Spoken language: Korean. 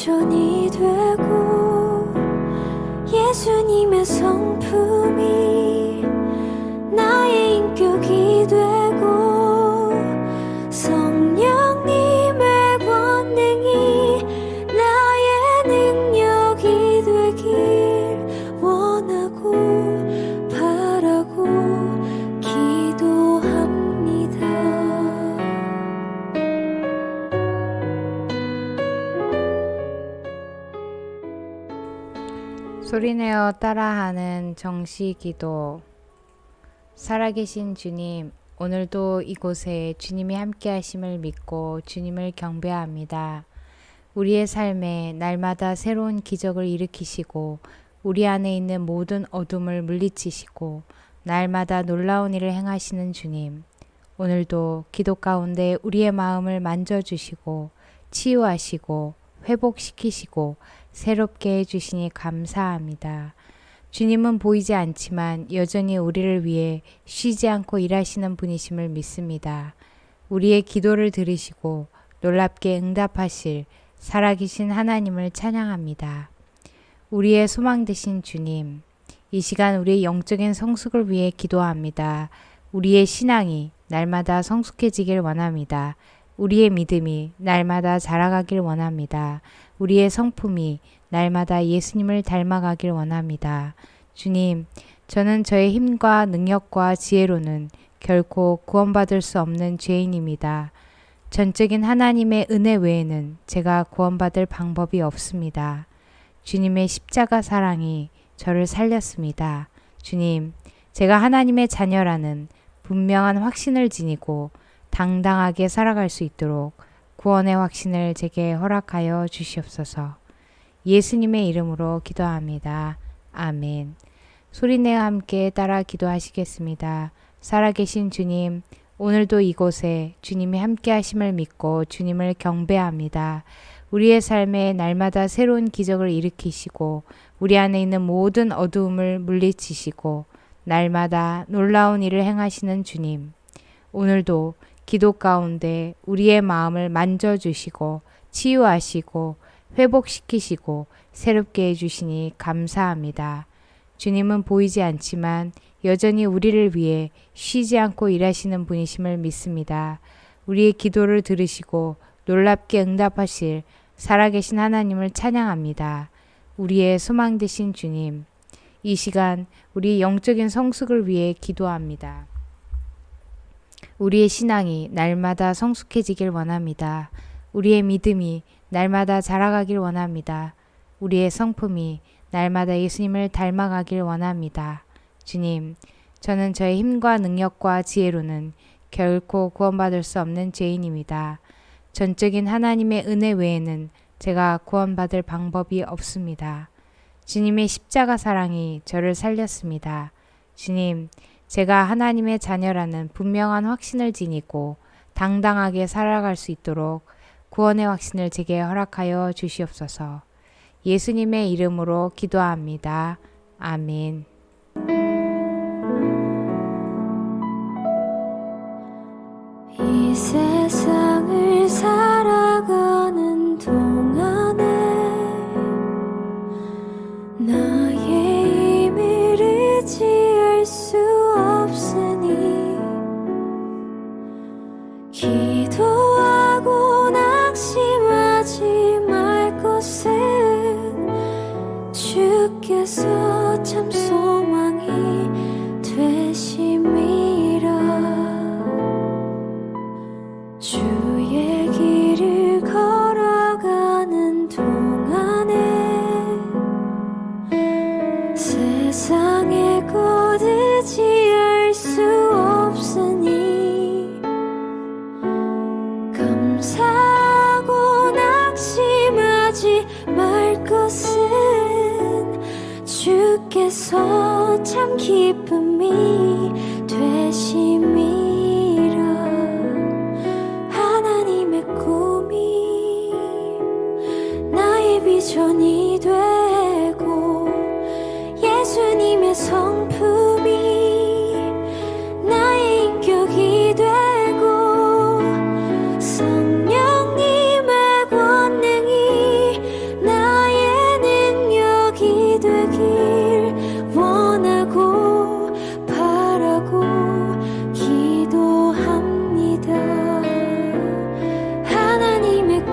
비전이 되고 예수님의 성품이 소리내어 따라하는 정시 기도. 살아계신 주님, 오늘도 이곳에 주님이 함께 하심을 믿고 주님을 경배합니다. 우리의 삶에 날마다 새로운 기적을 일으키시고 우리 안에 있는 모든 어둠을 물리치시고 날마다 놀라운 일을 행하시는 주님. 오늘도 기도 가운데 우리의 마음을 만져주시고 치유하시고 회복시키시고 새롭게 해주시니 감사합니다. 주님은 보이지 않지만 여전히 우리를 위해 쉬지 않고 일하시는 분이심을 믿습니다. 우리의 기도를 들으시고 놀랍게 응답하실 살아계신 하나님을 찬양합니다. 우리의 소망 되신 주님, 이 시간 우리의 영적인 성숙을 위해 기도합니다. 우리의 신앙이 날마다 성숙해지길 원합니다. 우리의 믿음이 날마다 자라가길 원합니다. 우리의 성품이 날마다 예수님을 닮아가길 원합니다. 주님, 저는 저의 힘과 능력과 지혜로는 결코 구원받을 수 없는 죄인입니다. 전적인 하나님의 은혜 외에는 제가 구원받을 방법이 없습니다. 주님의 십자가 사랑이 저를 살렸습니다. 주님, 제가 하나님의 자녀라는 분명한 확신을 지니고 당당하게 살아갈 수 있도록 구원의 확신을 제게 허락하여 주시옵소서. 예수님의 이름으로 기도합니다. 아멘. 소리내어 함께 따라 기도하시겠습니다. 살아계신 주님, 오늘도 이곳에 주님이 함께 하심을 믿고 주님을 경배합니다. 우리의 삶에 날마다 새로운 기적을 일으키시고 우리 안에 있는 모든 어두움을 물리치시고 날마다 놀라운 일을 행하시는 주님. 오늘도 기도 가운데 우리의 마음을 만져주시고 치유하시고 회복시키시고 새롭게 해주시니 감사합니다. 주님은 보이지 않지만 여전히 우리를 위해 쉬지 않고 일하시는 분이심을 믿습니다. 우리의 기도를 들으시고 놀랍게 응답하실 살아계신 하나님을 찬양합니다. 우리의 소망 되신 주님, 이 시간 우리 영적인 성숙을 위해 기도합니다. 우리의 신앙이 날마다 성숙해지길 원합니다. 우리의 믿음이 날마다 자라가길 원합니다. 우리의 성품이 날마다 예수님을 닮아가길 원합니다. 주님, 저는 저의 힘과 능력과 지혜로는 결코 구원받을 수 없는 죄인입니다. 전적인 하나님의 은혜 외에는 제가 구원받을 방법이 없습니다. 주님의 십자가 사랑이 저를 살렸습니다. 주님, 제가 하나님의 자녀라는 분명한 확신을 지니고 당당하게 살아갈 수 있도록 구원의 확신을 제게 허락하여 주시옵소서. 예수님의 이름으로 기도합니다. 아멘. 이 세 주께서 참 소망이 되심이라. 주의 길을 걸어가는 동안에 세상의 꼬드지 할수 없으니 감사하고 낙심하지 말 것을 주께서 참 기쁨이 되심이라. 하나님의 꿈이 나의 비전이 되고 예수님의 성